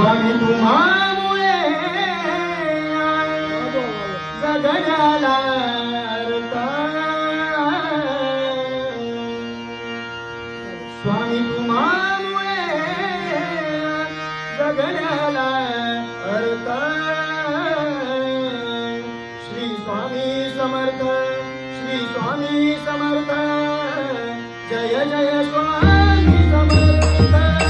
स्वामी तुम्हामुळे जगण्याला स्वामी तुम्हामुळे जगण्याला अर्थ श्री स्वामी समर्थ श्री स्वामी समर्थ. जय जय स्वामी समर्थ.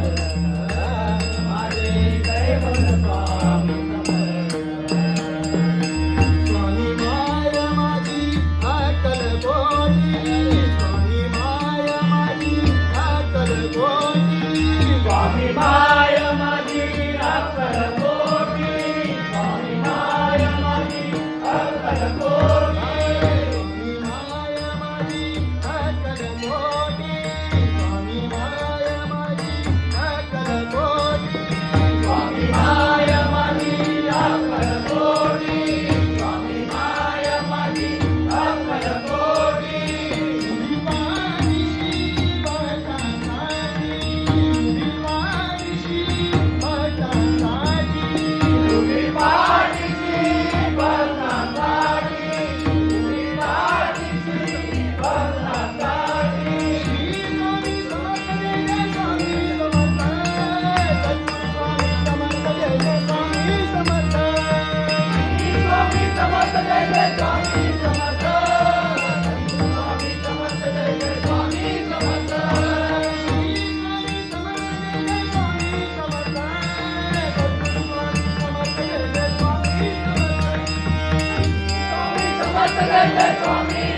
Santa Maria,